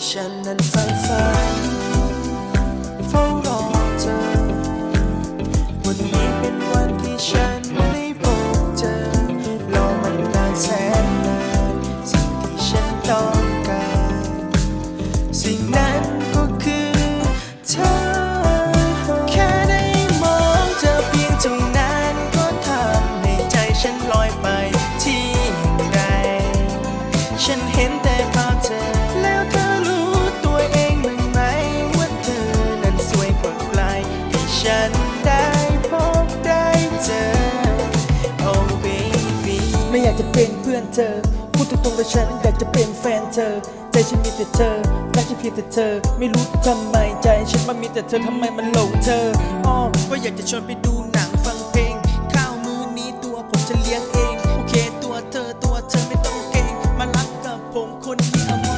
ที่ฉันนั้นใฝ่ฝันเฝ้ารอเธอ วันนี้เป็นวันที่ฉันได้พบเธอลอมันนานแสนนานสิ่งที่ฉันต้องการ สิ่งนั้นก็คือเธอ แค่ได้มองเธอเพียงตรงนั้นก็ทำให้ใจฉันลอยไปที่ไกลฉันเห็นแต่ ฉันได้พบได้เจอ Oh baby ไม่อยากจะเป็นเพื่อนเธอ พูดตรงๆเลยฉันอยากจะเป็นแฟนเธอ ใจฉันมีแต่เธอ รักฉันเพียงแต่เธอ ไม่รู้ทำไมใจฉันมันมีแต่เธอทำไมมันหลงเธออ๋อก็อยากจะชวนไปดูหนังฟังเพลง ข้าวมื้อนี้ตัวผมจะเลี้ยงเอง โอเคตัวเธอตัวเธอไม่ต้องเก่ง มารักกับผมคนนี้เอา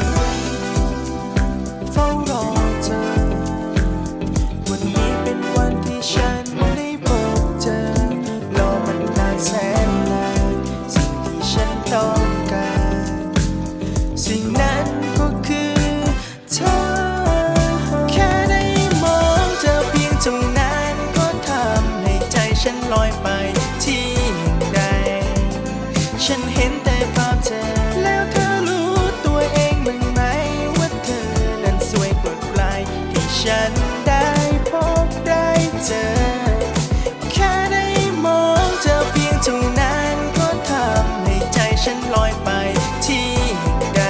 ลอยไปที่ใด ฉันเห็นแต่ภาพเธอ แล้วเธอรู้ตัวเองมั้งไหม ว่าเธอนั้นสวยกว่าใครที่ฉันได้พบได้เจอ แค่ได้มองเธอเพียงเท่านั้นก็ทำให้ใจฉันลอยไปที่ใด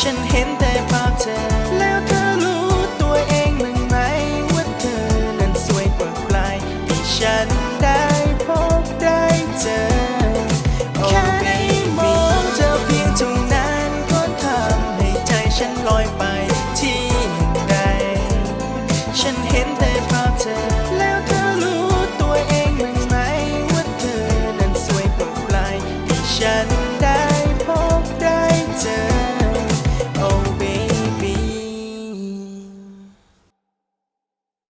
ฉันเห็นแต่ภาพเธอ